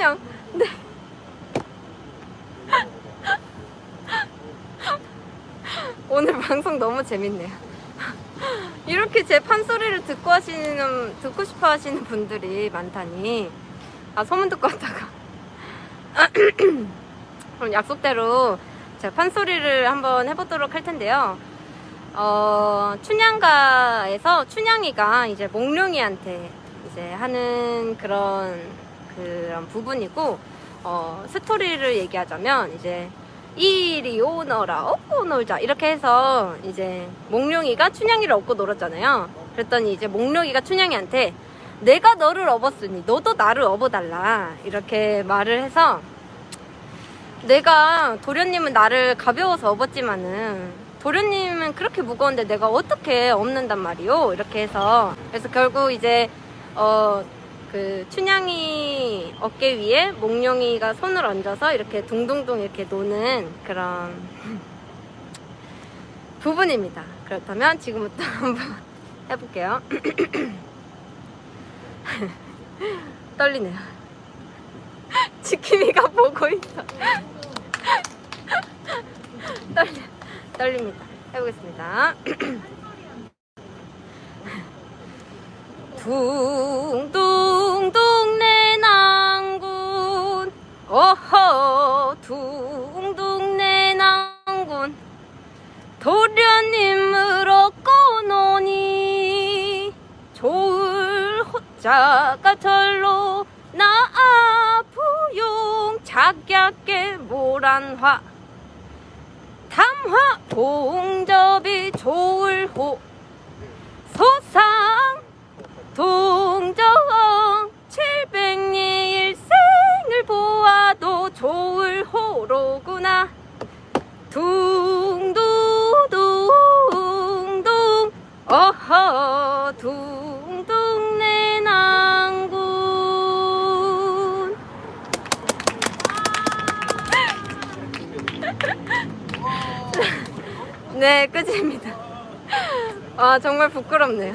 춘향. 네. 오늘 방송 너무 재밌네요. 이렇게 제 판소리를 듣고 하시는, 듣고 싶어 하시는 분들이 많다니. 아, 소문 듣고 왔다가. 그럼 약속대로 제가 판소리를 한번 해보도록 할 텐데요. 어, 춘향가에서 춘향이가 이제 몽룡이한테 이제 하는 그런 그런 부분이고 어, 스토리를 얘기하자면 이제 이리 오너라 업고 놀자. 이렇게 해서 이제 몽룡이가 춘향이를 업고 놀았잖아요. 그랬더니 이제 몽룡이가 춘향이한테 내가 너를 업었으니 너도 나를 업어달라. 이렇게 말을 해서 내가 도련님은 나를 가벼워서 업었지만은 도련님은 그렇게 무거운데 내가 어떻게 업는단 말이오? 이렇게 해서 그래서 결국 이제 어 그 춘향이 어깨 위에 몽룡이가 손을 얹어서 이렇게 둥둥둥 이렇게 노는 그런 부분입니다. 그렇다면 지금부터 한번 해볼게요. 떨리네요. 지킴이가 보고 있어. 떨려, 떨립니다. 해보겠습니다. 둥둥둥 내 낭군. 어허 둥둥 내 낭군. 도련님을 얻고 노니 좋을 호자가 절로 나아부용 작약게 모란화. 담화 봉접이 좋을 호 좋을 호로구나. 둥두둥둥 어허 둥둥 내 낭군. 네 끝입니다. 아 정말 부끄럽네요.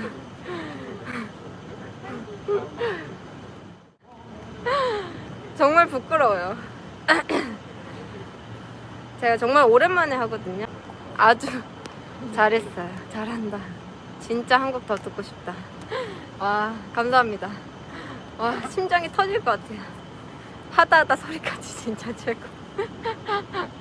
정말 부끄러워요. 제가 정말 오랜만에 하거든요. 아주 잘했어요. 잘한다. 진짜 한곡더 듣고 싶다. 와, 감사합니다. 와, 심장이 터질 것 같아요. 하다 하다 소리까지 진짜 최고.